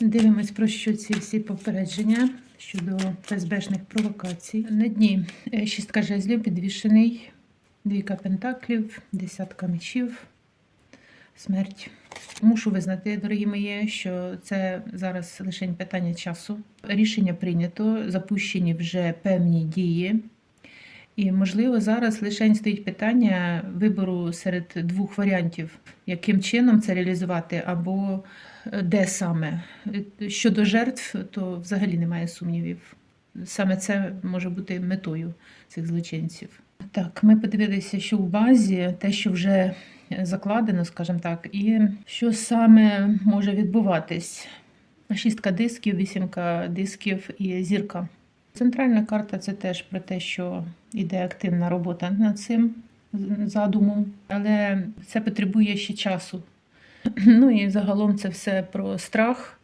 Дивимось про що ці всі попередження щодо ФСБшних провокацій. На дні е, шістка жезлів підвішений, двійка пентаклів, десятка мечів, смерть. Мушу визнати, дорогі мої, що це зараз лише питання часу. Рішення прийнято, запущені вже певні дії. І, можливо, зараз лише стоїть питання вибору серед двох варіантів, яким чином це реалізувати, або де саме. Щодо жертв, то взагалі немає сумнівів. Саме це може бути метою цих злочинців. Так, ми подивилися, що у базі те, що вже закладено, скажімо так, і що саме може відбуватись. Шістка дисків, вісімка дисків і зірка. Центральна карта це теж про те, що йде активна робота над цим задумом, але це потребує ще часу. Ну і загалом це все про страх,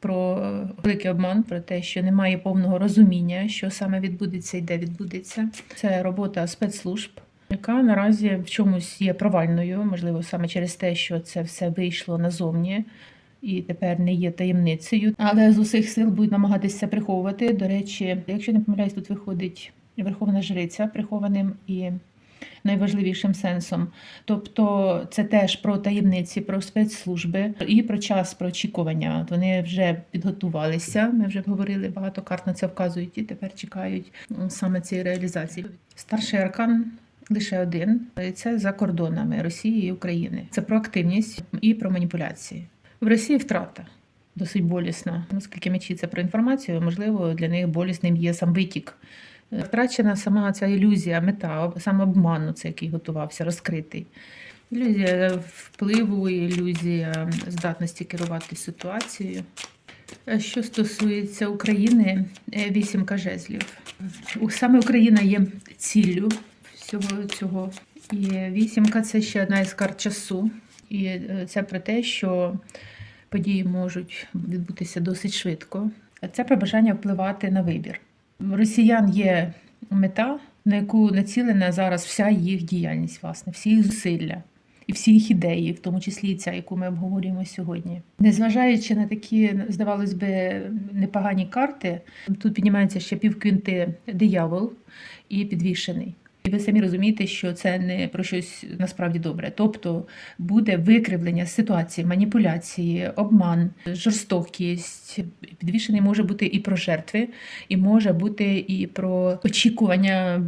про великий обман, про те, що немає повного розуміння, що саме відбудеться і де відбудеться. Це робота спецслужб, яка наразі в чомусь є провальною, можливо, саме через те, що це все вийшло назовні і тепер не є таємницею, але з усіх сил будуть намагатися приховувати. До речі, якщо не помиляюсь, тут виходить Верховна Жриця прихованим і найважливішим сенсом. Тобто це теж про таємниці, про спецслужби і про час, про очікування. От Вони вже підготувалися. Ми вже говорили, багато карт на це вказують і тепер чекають саме цієї реалізації. Старший аркан. Лише один це за кордонами Росії і України. Це про активність і про маніпуляції. В Росії втрата досить болісна. Оскільки мечі це про інформацію, можливо, для них болісним є сам витік. Е, Втрачена сама ця ілюзія, мета, сам обману, це який готувався, розкритий. Ілюзія впливу, ілюзія здатності керувати ситуацією. Е, Що стосується України, е, вісімка жезлів. Саме Україна є ціллю всього цього. І вісімка це ще одна із карт часу. І е, це про те, що події можуть відбутися досить швидко. Це про бажання впливати на вибір. Росіян є мета, на яку націлена зараз вся їх діяльність, власне, всі їх зусилля і всі їх ідеї, в тому числі і ця, яку ми обговорюємо сьогодні. Незважаючи на такі, здавалось би, непогані карти, тут піднімається ще півквінти диявол і підвішений. І ви самі розумієте, що це не про щось насправді добре. Тобто буде викривлення ситуації, маніпуляції, обман, жорстокість. Підвішений може бути і про жертви, і може бути і про очікування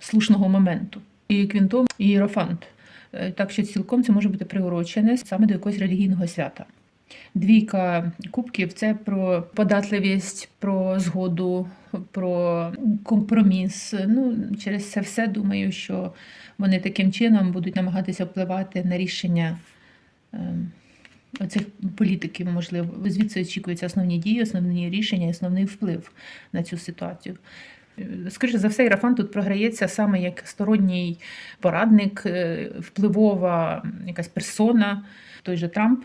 слушного моменту. І квінтом, і іерофант. Е, Так що цілком це може бути приурочене саме до якогось релігійного свята. Двійка кубків це про податливість, про згоду, про компроміс. Ну, через це все думаю, що вони таким чином будуть намагатися впливати на рішення ем, оцих політиків, можливо. Звідси очікуються основні дії, основні рішення, основний вплив на цю ситуацію. Е, Скоріше за все, Ірафан тут програється саме як сторонній порадник, е, впливова якась персона, той же Трамп,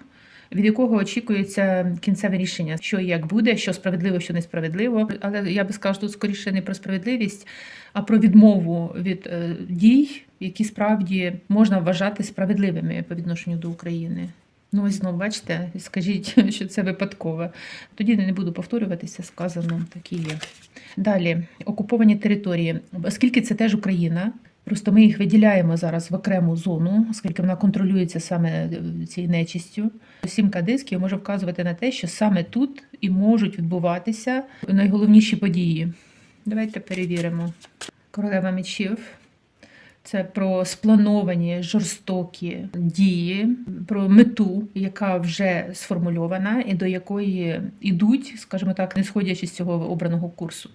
від якого очікується кінцеве рішення, що і як буде, що справедливо, що несправедливо. Але я би сказала, тут скоріше не про справедливість, а про відмову від е, дій, які справді можна вважати справедливими по відношенню до України. Ну, ось знову бачите, скажіть, що це випадково. Тоді не буду повторюватися, сказано так і є. Далі окуповані території, оскільки це теж Україна. Просто ми їх виділяємо зараз в окрему зону, оскільки вона контролюється саме е, цією нечистю. Сімка дисків може вказувати на те, що саме тут і можуть відбуватися найголовніші події. Давайте перевіримо. Королева мечів. Це про сплановані жорстокі дії, про мету, яка вже сформульована, і до якої йдуть, скажімо так, не сходячи з цього обраного курсу.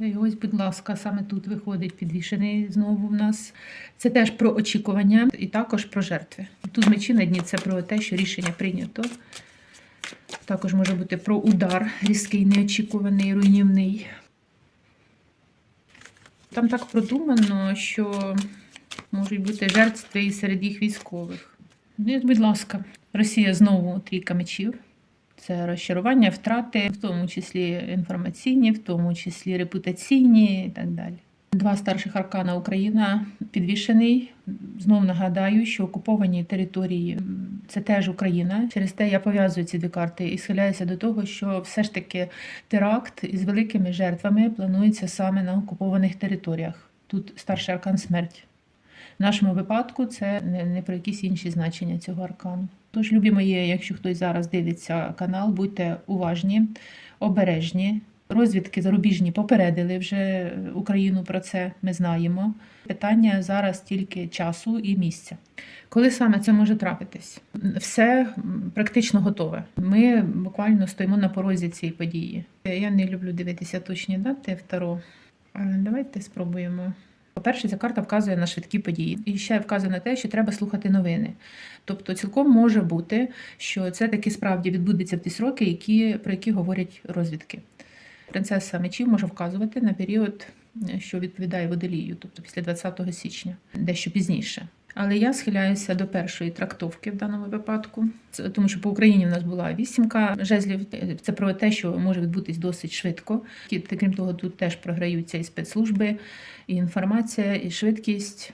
І ось, будь ласка, саме тут виходить підвішений знову в нас. Це теж про очікування і також про жертви. Тут мечі на дні це про те, що рішення прийнято. Також може бути про удар різкий, неочікуваний, руйнівний. Там так продумано, що можуть бути жертви серед їх військових. Будь ласка, Росія знову трійка мечів. Це розчарування, втрати, в тому числі інформаційні, в тому числі репутаційні і так далі. Два старших аркана Україна підвішений. Знов нагадаю, що окуповані території це теж Україна. Через те я пов'язую ці дві карти і схиляюся до того, що все ж таки теракт із великими жертвами планується саме на окупованих територіях. Тут старший аркан смерть. В нашому випадку це не, про якісь інші значення цього аркану. Тож, любі мої, якщо хтось зараз дивиться канал, будьте уважні, обережні. Розвідки зарубіжні попередили вже Україну про це. Ми знаємо. Питання зараз тільки часу і місця. Коли саме це може трапитись? Все практично готове. Ми буквально стоїмо на порозі цієї події. Я не люблю дивитися точні дати в Таро. Але давайте спробуємо. По-перше, ця карта вказує на швидкі події. І ще вказує на те, що треба слухати новини. Тобто, цілком може бути, що це таки справді відбудеться в ті сроки, які, про які говорять розвідки. Принцеса мечів може вказувати на період, е, що відповідає водолію, тобто після 20 січня, дещо пізніше. Але я схиляюся до першої трактовки в даному випадку, тому що по Україні в нас була вісімка жезлів. Це про те, що може відбутись досить швидко. Крім того, тут теж програються і спецслужби, і інформація, і швидкість.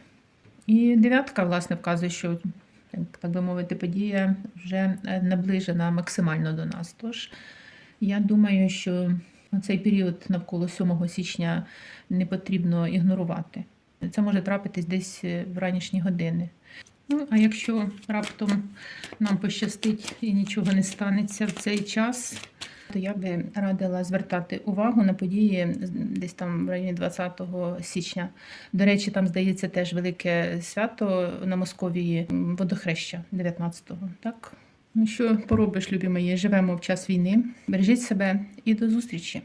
І дев'ятка, власне, вказує, що так, би мовити, подія вже наближена максимально до нас. Тож я думаю, що цей період навколо 7 січня не потрібно ігнорувати. Це може трапитись десь е, в ранішні години. Ну, а якщо раптом нам пощастить і нічого не станеться в цей час, то я би радила звертати увагу на події десь там в районі 20 січня. До речі, там здається теж велике свято на Московії водохреща 19-го. Так? Ну що поробиш, любі мої? Живемо в час війни. Бережіть себе і до зустрічі!